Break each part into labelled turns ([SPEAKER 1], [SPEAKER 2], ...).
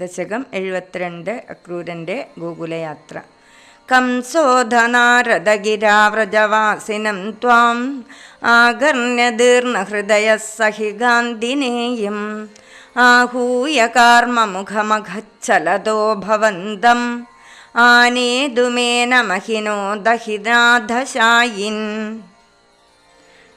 [SPEAKER 1] ദശകം എഴുപത്തിരണ്ട് അക്രൂരന്റെ ഗോകുലയാത്ര. കംസോധനാരദഗിരാവ്രജവാസിനം ത്വാം ആകർണ്യദീർണഹൃദയ സഹികാന്തിനേയം ആഹൂയ കാർമ്മമുഖമഘച്ചലതോ ഭവന്തം. ആനേതുമേന മഹിനോ ദഹിനാഥശായിൻ.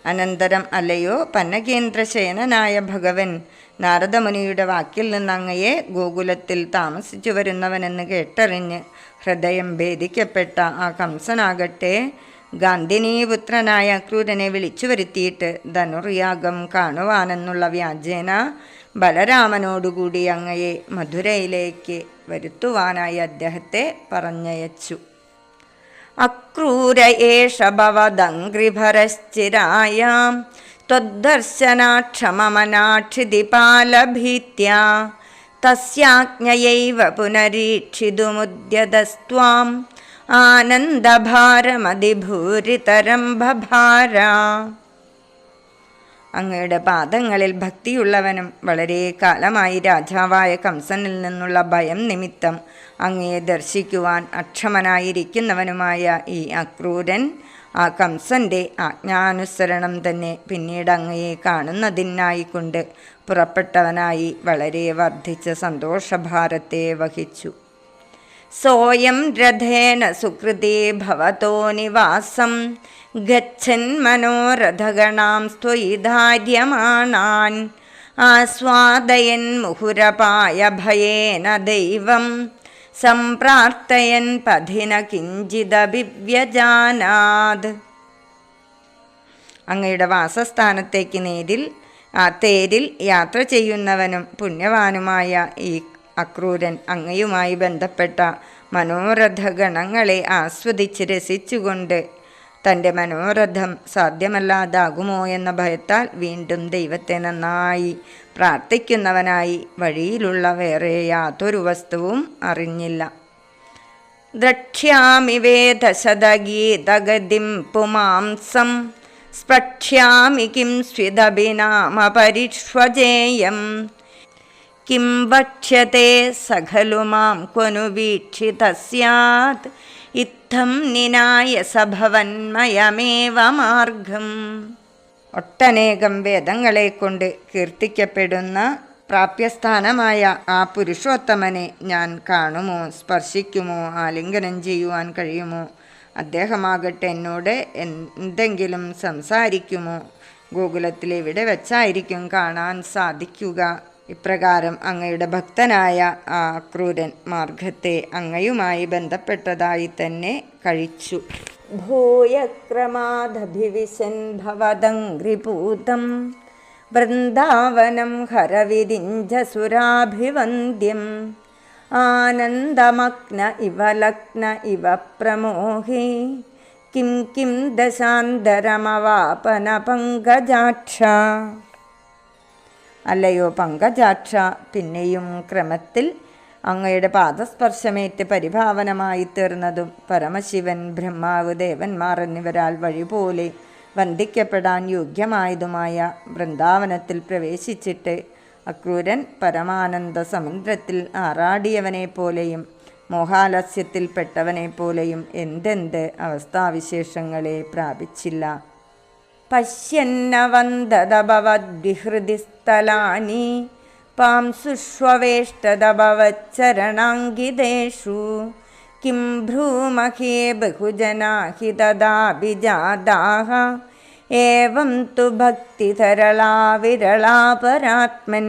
[SPEAKER 1] അനന്തരം അല്ലയോ പന്നകേന്ദ്രശയനനായ ഭഗവൻ നാരദമുനിയുടെ വാക്കിൽ നിന്നങ്ങയെ ഗോകുലത്തിൽ താമസിച്ചു വരുന്നവനെന്ന് കേട്ടറിഞ്ഞ് ഹൃദയം ഭേദിക്കപ്പെട്ട ആ കംസനാകട്ടെ ഗാന്ധിനീപുത്രനായ അക്രൂരനെ വിളിച്ചു വരുത്തിയിട്ട് ധനുർയാഗം കാണുവാനെന്നുള്ള വ്യാജേന ബലരാമനോടുകൂടി അങ്ങയെ മധുരയിലേക്ക് വരുത്തുവാനായി അദ്ദേഹത്തെ പറഞ്ഞയച്ചു. അക്രൂര ഏഷ ഭവദംഘ്രിഭരശ്ചിരായാം त्वद्दर्शनाक्षममनाक्षिदिपालभीत्या तस्याज्ञयैव पुनरीक्षितुमुद्यतस्त्वाम् ആനന്ദഭാരമതിഭൂരിതരം ഭഭാര അങ്ങയുടെ പാദങ്ങളിൽ ഭക്തിയുള്ളവനും വളരെ കാലമായി രാജാവായ കംസനിൽ നിന്നുള്ള ഭയം നിമിത്തം അങ്ങയെ ദർശിക്കുവാൻ അക്ഷമനായിരിക്കുന്നവനുമായ ഈ അക്രൂരൻ ആ കംസന്റെ ആജ്ഞാനുസരണം തന്നെ പിന്നീട് അങ്ങയെ കാണുന്നതിനായിക്കൊണ്ട് പുറപ്പെട്ടവനായി വളരെ വർദ്ധിച്ച സന്തോഷഭാരത്തെ വഹിച്ചു. സോയം രഥേന സുഹൃതേ ഭവതോ നിവാസം ഗച്ഛൻ മനോരഥഗണാം സ്ത്വയിധാര്യമാണാൻ ആസ്വാദയൻ മുഹുരപായ ഭയേന ദൈവം സംപ്രാർത്ഥയൻ പഥിന കിഞ്ചിദഭിവ്യജാനാത് അങ്ങയുടെ വാസസ്ഥാനത്തേക്ക് നേരിൽ തേരിൽ യാത്ര ചെയ്യുന്നവനും പുണ്യവാനുമായ ഈ അക്രൂരൻ അങ്ങയുമായി ബന്ധപ്പെട്ട മനോരഥ ഗണങ്ങളെ ആസ്വദിച്ച് രസിച്ചുകൊണ്ട് തന്റെ മനോരഥം സാധ്യമല്ലാതാകുമോ എന്ന ഭയത്താൽ വീണ്ടും ദൈവത്തെ നന്നായി പ്രാർത്ഥിക്കുന്നവനായി വഴിയിലുള്ള വേറെ യാതൊരു വസ്തുവും അറിഞ്ഞില്ല. ദ്രക്ഷ്യാമി വേദശതഗീതഗതിം പുമാംസം സ്പക്ഷ്യാമി കിം സ്വിതഭിനാമപരിഷ്വജേയം. കിം വക്ഷ്യത്തെ സഖലു മാം ക്വനു സ്യാത് ഇത്തം നിനായ സഭവന്മയമേവ മാർഗം. ഒട്ടനേകം വേദങ്ങളെ കൊണ്ട് കീർത്തിക്കപ്പെടുന്ന പ്രാപ്യസ്ഥാനമായ ആ പുരുഷോത്തമനെ ഞാൻ കാണുമോ സ്പർശിക്കുമോ ആലിംഗനം ചെയ്യുവാൻ കഴിയുമോ? അദ്ദേഹമാകട്ടെ എന്നോട് എന്തെങ്കിലും സംസാരിക്കുമോ? ഗോകുലത്തിൽ എവിടെ വെച്ചായിരിക്കും കാണാൻ സാധിക്കുക? ഇപ്രകാരം അങ്ങയുടെ ഭക്തനായ ആ ക്രൂരൻ മാർഗത്തെ അങ്ങയുമായി ബന്ധപ്പെട്ടതായി തന്നെ കഴിച്ചു. ഭൂയക്രമാദഭിവിശൻ ഭവദംഘ്രിപൂതം വൃന്ദാവനം ഹരവിരിഞ്ചസുരാഭിവന്ദ്യം ആനന്ദമഗ്ന ഇവ ലഗ്ന ഇവ പ്രമോഹേ. കിം കിം ദശാന്തരമവാപന പങ്കജാക്ഷ അല്ലയോ പങ്കജാക്ഷ? പിന്നെയും ക്രമത്തിൽ അങ്ങയുടെ പാദസ്പർശമേറ്റ് പരിഭാവനമായി തീർന്നതും പരമശിവൻ ബ്രഹ്മാവ് ദേവന്മാർ എന്നിവരാൽ വഴിപോലെ വന്ദിക്കപ്പെടാൻ യോഗ്യമായതുമായ വൃന്ദാവനത്തിൽ പ്രവേശിച്ചിട്ട് അക്രൂരൻ പരമാനന്ദ സമുദ്രത്തിൽ ആറാടിയവനെ പോലെയും മോഹാലസ്യത്തിൽപ്പെട്ടവനെ പോലെയും എന്തെന്ത് അവസ്ഥാവിശേഷങ്ങളെ പ്രാപിച്ചില്ല. പശ്യന്നവന്തദഭവദ്വിഹൃദിസ്ഥലാനി പാംസുഷ്വവേഷ്ടദഭവച്ചരണാങ്കിതേഷു കിം ഭ്രൂമഹേ ബഹുജനാഹി തദാഭിജാതാഹ. ഏവം തു ഭക്തിധരളാ വിരളാപരാത്മൻ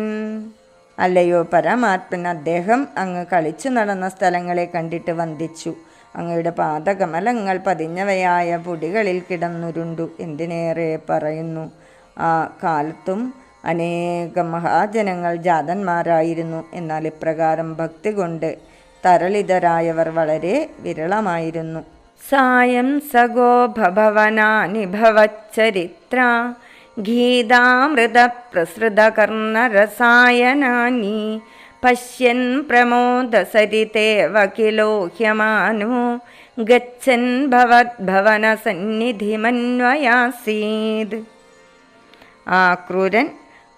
[SPEAKER 1] അല്ലയോ പരമാത്മൻ അദ്ദേഹം അങ്ങ് കളിച്ചു നടന്ന സ്ഥലങ്ങളെ കണ്ടിട്ട് വന്ദിച്ചു. അങ്ങയുടെ പാതകമലങ്ങൾ പതിഞ്ഞവയായ പൊടികളിൽ കിടന്നുരുണ്ടു എന്തിനേറെ പറയുന്നു? ആ കാലത്തും അനേക മഹാജനങ്ങൾ ജാതന്മാരായിരുന്നു. എന്നാൽ ഇപ്രകാരം ഭക്തി കൊണ്ട് തരളിതരായവർ വളരെ വിരളമായിരുന്നു. സായം സഗോ ഭവനാനി ഭവച്ചരിത്ര ഗീതാമൃതപ്രസൃതകർണരസായനാനി പശ്യൻ പ്രമോദസരിതേവ കിലോഹ്യമാനോ ഗച്ഛൻ ഭവദ്ഭവനസന്നിധിമന്വയാസീത് ആ ക്രൂരൻ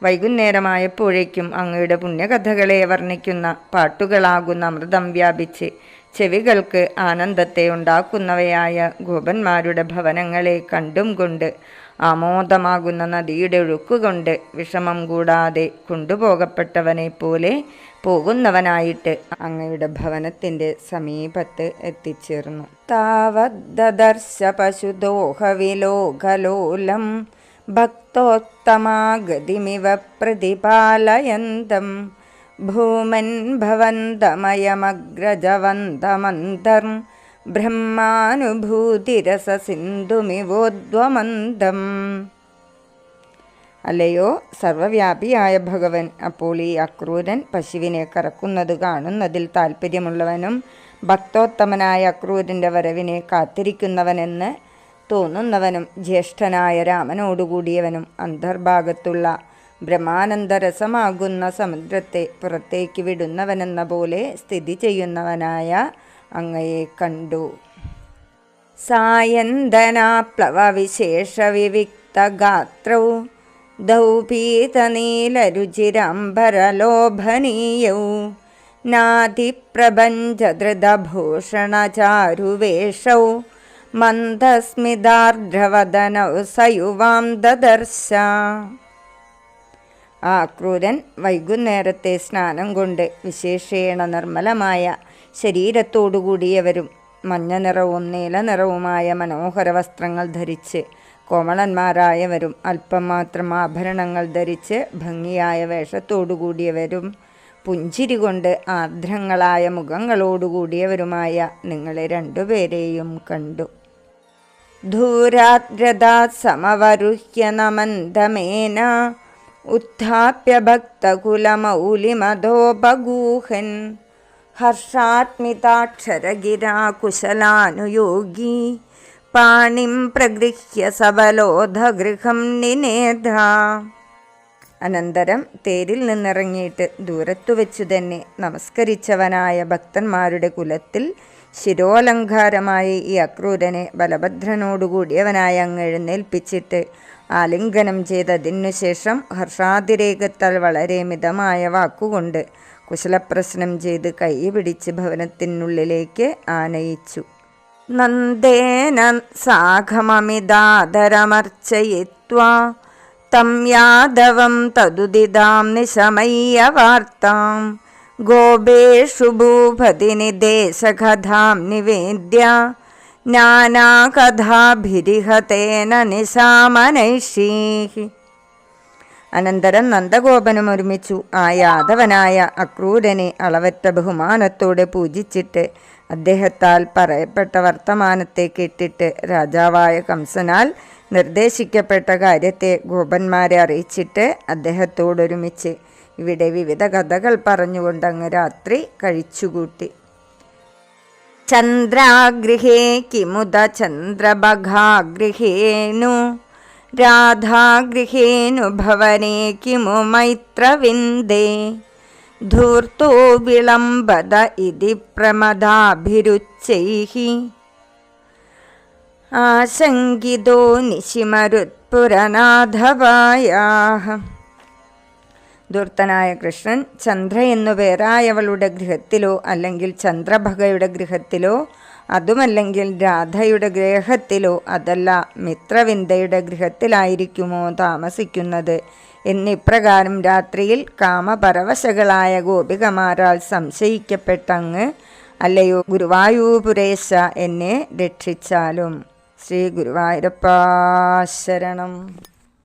[SPEAKER 1] വൈകുന്നേരമായപ്പോഴേക്കും അങ്ങയുടെ പുണ്യകഥകളെ വർണിക്കുന്ന പാട്ടുകളാകുന്ന അമൃതം വ്യാപിച്ച് ചെവികൾക്ക് ആനന്ദത്തെ ഉണ്ടാക്കുന്നവയായ ഗോപന്മാരുടെ ഭവനങ്ങളെ കണ്ടും കൊണ്ട് ആമോദമാകുന്ന നദിയുടെ ഒഴുക്കുകൊണ്ട് വിഷമം കൂടാതെ കൊണ്ടുപോകപ്പെട്ടവനെ പോലെ പോകുന്നവനായിട്ട് അങ്ങയുടെ ഭവനത്തിന്റെ സമീപത്ത് എത്തിച്ചേർന്നു. താവദ്ദർശ പശുദോഹവിലോകലോലം ഭക്തോത്തമാഗതിമിവ പ്രതിപാലയന്തം ഭൂമൻ ഭവന്തമയമഗ്രജവന്തമന്തർ ബ്രഹ്മാനുഭൂതിരസസിന്ധുമിവോദ്വമന്തം. അല്ലയോ സർവവ്യാപിയായ ഭഗവൻ അപ്പോൾ ഈ അക്രൂരൻ പശുവിനെ കറക്കുന്നത് കാണുന്നതിൽ താല്പര്യമുള്ളവനും ഭക്തോത്തമനായ അക്രൂരന്റെ വരവിനെ കാത്തിരിക്കുന്നവനെന്ന് തോന്നുന്നവനും ജ്യേഷ്ഠനായ രാമനോടുകൂടിയവനും അന്തർഭാഗത്തുള്ള ബ്രഹ്മാനന്ദരസമാകുന്ന സമുദ്രത്തെ പുറത്തേക്ക് വിടുന്നവനെന്ന പോലെ സ്ഥിതി ചെയ്യുന്നവനായ അങ്ങയെ കണ്ടു. സായന്തനാപ്ലവ വിശേഷ വിവിക്ത ഗാത്രവും ദൗപീതനീലരുചിരംബരലോഭനീയൗ. നാദിപ്രപഞ്ചധൃതഭൂഷണചാരുവേഷൗ. മന്ദസ്മിതാർദ്രവദനൗ സയുവാം ദദർശ. ആ ക്രൂരൻ വൈകുന്നേരത്തെ സ്നാനം കൊണ്ട് വിശേഷേണ നിർമ്മലമായ ശരീരത്തോടുകൂടിയവരും മഞ്ഞ നിറവും നീല നിറവുമായ മനോഹര വസ്ത്രങ്ങൾ ധരിച്ച് കോമളന്മാരായവരും അല്പം മാത്രം ആഭരണങ്ങൾ ധരിച്ച് ഭംഗിയായ വേഷത്തോടുകൂടിയവരും പുഞ്ചിരി കൊണ്ട് ആർദ്രങ്ങളായ മുഖങ്ങളോടുകൂടിയവരുമായ നിങ്ങളെ രണ്ടുപേരെയും കണ്ടു. ധൂരാദ്രതാത് സമവരുഹ്യ നമന്തമേന ഉത്ഥാപ്യ ഭക്തകുലമൗലിമധോപഗൂഹൻ ഹർഷാത്മിതാക്ഷരഗിരാകുശലാനുയോഗി പാണിം പ്രഗൃഹ്യ സബലോധഗൃഹം നിനേധ അനന്തരം തേരിൽ നിന്നിറങ്ങിയിട്ട് ദൂരത്തു വെച്ചു തന്നെ നമസ്കരിച്ചവനായ ഭക്തന്മാരുടെ കുലത്തിൽ ശിരോലങ്കാരമായ ഈ അക്രൂരനെ ബലഭദ്രനോടുകൂടിയവനായി അങ്ങ് എഴുന്നേൽപ്പിച്ചിട്ട് ആലിംഗനം ചെയ്തതിനുശേഷം ഹർഷാതിരേകത്താൽ വളരെ മിതമായ വാക്കുകൊണ്ട് കുശലപ്രശ്നം ചെയ്ത് കൈ പിടിച്ച് ഭവനത്തിനുള്ളിലേക്ക് ആനയിച്ചു. നന്ദേന സാഖമമിതാദരമർച്ചയിത്വാ തം യാദവം തദുദിതാം നിശമയ്യ വാർത്താം ഗോപേഷു ഭൂപതിനിദേശകഥാം നിവേദ്യ നാനാകഥാഭിരിഹതേന നിശാമനൈഷീഹി. അനന്തരം നന്ദഗോപനും ഒരുമിച്ചു ആ യാദവനായ അക്രൂരനെ അളവറ്റ ബഹുമാനത്തോടെ പൂജിച്ചിട്ട് അദ്ദേഹത്താൽ പറയപ്പെട്ട വർത്തമാനത്തെ കേട്ടിട്ട് രാജാവായ കംസനാൽ നിർദ്ദേശിക്കപ്പെട്ട കാര്യത്തെ ഗോപന്മാരെ അറിയിച്ചിട്ട് അദ്ദേഹത്തോടൊരുമിച്ച് ഇവിടെ വിവിധ കഥകൾ പറഞ്ഞുകൊണ്ട് അങ്ങ് രാത്രി കഴിച്ചുകൂട്ടി. ചന്ദ്രാഗൃഹേ കിമുദ ചന്ദ്രബഘാഗൃഹേനു രാധാഗൃഹേനു ഭവനേ കിമു മൈത്രവിന്ദേ ധൂർത്തോ വിളംബത ഇതി പ്രമദാഭിരുച്ചൈः ആശങ്കിതോ നിശിമരുത്പുരനാഥവായാഹ ദൂർത്തനായ കൃഷ്ണൻ ചന്ദ്ര എന്നു പേരായവളുടെ ഗൃഹത്തിലോ അല്ലെങ്കിൽ ചന്ദ്രഭഗയുടെ ഗൃഹത്തിലോ അതുമല്ലെങ്കിൽ രാധയുടെ ഗ്രഹത്തിലോ അതല്ല മിത്രവിന്ദയുടെ ഗൃഹത്തിലായിരിക്കുമോ താമസിക്കുന്നത്. എന്നിപ്രകാരം രാത്രിയിൽ കാമപരവശകളായ ഗോപികമാരാൽ സംശയിക്കപ്പെട്ടങ്ങ് അല്ലയോ ഗുരുവായൂപുരേശ എന്നെ രക്ഷിച്ചാലും. ശ്രീ ഗുരുവായൂരപ്പാശരണം